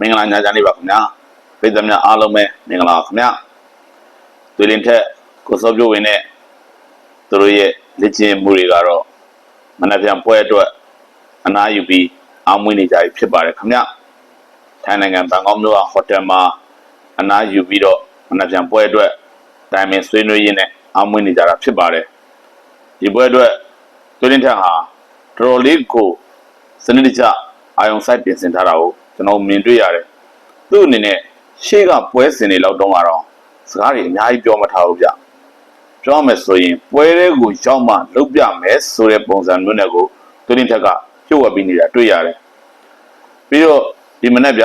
မင်္ဂလာညချမ်းလေးပါခင်ဗျာပြည်သူများအားလုံးပဲမင်္ဂလာပါခင်ဗျာတွေ့လင်ထက်ကိုစောပြိုးဝင်တဲ့သူတို့ရဲ့လက်ကျင်မှုတွေကတော့မနက်ဖြန်ပွဲအတွက်အနားယူပြီးအောင်မွေးနေကြပြီဖြစ်ပါတယ်ခင်ဗျာထိုင်းနိုင်ငံဘန်ကောက်မြို့ကဟိုတယ်မှာအနားယူပြီးတော့မနက်ဖြန်ပွဲအတွက်တိုင်ပင်ဆွေးနွေးရင်းနဲ့အောင်မွေးနေကြတာဖြစ်ပါတယ်ဒီပွဲအတွက်တွေ့လင်ထက်ဟာတော်တော်လေးကိုစနစ်တကျအာယုံဆိုင်ပြင်ဆင်ထားတာကို ကျွန်တော်မြင်တွေ့ရတယ်သူ့အနေနဲ့ရှေ့ကပွဲစဉ်တွေလောက်တုန်းကတော့စကားတွေအများကြီးပြောမထားဘူးဗျပြောရမယ်ဆိုရင်ပွဲတွေကိုရောက်မှလုတ်ပြမယ်ဆိုတဲ့ပုံစံမျိုးနဲ့ကိုသူတင်ထက်ကပြုတ်ဝက်ပြီးနေတာတွေ့ရတယ်ပြီးတော့ဒီမနေ့ဗျ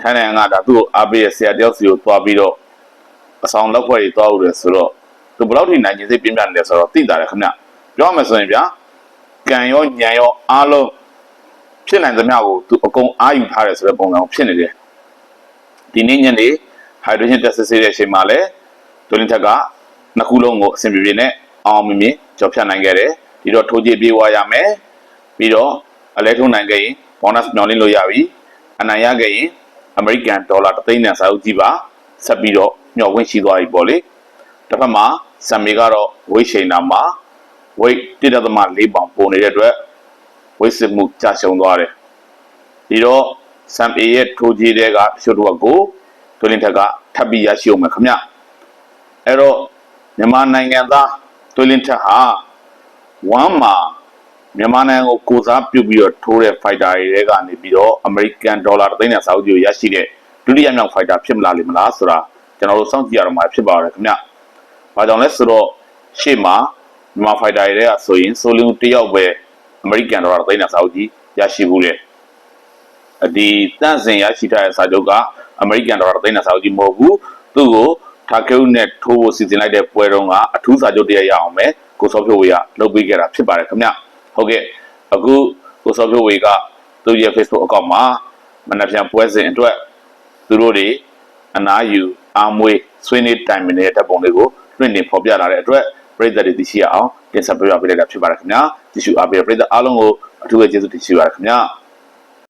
ထိုင်းနိုင်ငံကဒါသူ့ကိုအားပေးရဆရာတယောက်စီကိုသွားပြီးတော့အဆောင်လောက်ခွဲတွေသွားဦးတယ်ဆိုတော့သူဘယ်လောက်ထိနိုင်ကျင်စိတ်ပြင်းပြနေလဲဆိုတော့သိတာတယ်ခင်ဗျပြောရမယ်ဆိုရင်ဗျကံရောညံရောအားလုံး ဖြစ်နိုင်သမျှကိုသူအကုန်အားယူထားတယ်ဆိုတဲ့ပုံစံကိုဖြစ်နေတယ်ဒီနေ့ညနေဟိုက်ဒရိုဂျင်တက်စစ်ဆေးတဲ့အချိန်မှာလည်းဒိုလင်ထက်ကနှစ်ခုလုံးကိုအဆင်ပြေပြေနဲ့အောင်အောင်မြင်မြင်ကြော်ဖြတ်နိုင်ခဲ့တယ်ဒီတော့ထိုးကြည့်ပြေးသွားရမယ်ပြီးတော့အလဲထုံးနိုင်ခဲ့ရင်ဘောနပ်မျောလင်းလို့ရပြီအနိုင်ရခဲ့ရင်အမေရိကန်ဒေါ်လာ3သိန်းနဲ့စာအုပ်ကြည့်ပါဆက်ပြီးတော့မျောခွင့်ရှိသွားပြီပေါ့လေတစ်ဖက်မှာဆမ်မီကတော့ဝိတ်ရှိန်နာမှာဝိတ်1.4ပေါင်ပုံနေတဲ့အတွက် ဝိတ်စစ်မှုကြာရှုံသွားတယ်ဒီတော့စမ်အေရဲ့ထိုးကြီးတဲ့ကရှုပ်တော့ကိုတွင်းလင်းထက်ကထပ်ပြီးရရှိအောင်မယ်ခင်ဗျအဲ့တော့မြန်မာနိုင်ငံသားတွင်းလင်းထက်ဟာဝမ်းမှာမြန်မာနိုင်ငံကိုကိုစားပြုပြီးတော့ထိုးတဲ့ fighter တွေကနေပြီးတော့ American Dollar သိန်းနဲ့စာအုပ်ကြီးကိုရရှိတဲ့ဒုတိယမြောက် fighter ဖြစ်မလားလိမ့်မလားဆိုတာကျွန်တော်တို့စောင့်ကြည့်ရတော့မှာဖြစ်ပါရယ်ခင်ဗျ။ဘာကြောင့်လဲဆိုတော့ရှေ့မှာမြန်မာ fighter တွေကဆိုရင်ဆိုလင်းတယောက်ပဲ American Dollar သိန်းနဲ့စာအုပ်ကြီးရရှိဘူးတဲ့ဒီတန့်စင်ရရှိထားတဲ့စာချုပ်ကအမေရိကန်ဒေါ်လာသိန်းနဲ့စာချုပ်ကြီးမဟုတ်ဘူးသူ့ကိုထာကေုနဲ့ထိုးဖို့စီစဉ်လိုက်တဲ့ပွဲတုန်းကအထူးစာချုပ်တရရအောင်ပဲကိုစောဖြိုးဝေကလုပ်ပေးခဲ့တာဖြစ်ပါတယ်ခင်ဗျဟုတ်ကဲ့အခုကိုစောဖြိုးဝေကသူ့ရဲ့ Facebook အကောင့်မှာမနက်ဖြန်ပွဲစဉ်အတွက်သူတို့တွေအနားယူအာမွေးဆွေးနွေးတိုင်ပင်နေတဲ့တပ်ပုံတွေကိုလွှင့်တင်ဖော်ပြလာတဲ့အတွက်ပြည်သက်တွေသိရှိရအောင် တင်ဆက်ပေးရပေးလိုက်တာဖြစ်ပါတယ်ခင်ဗျာကြည့်ရှုအားပေးတဲ့ပြည်သက်အားလုံးကိုအထူးပဲကျေးဇူးတင်ရှိပါရခင်ဗျာ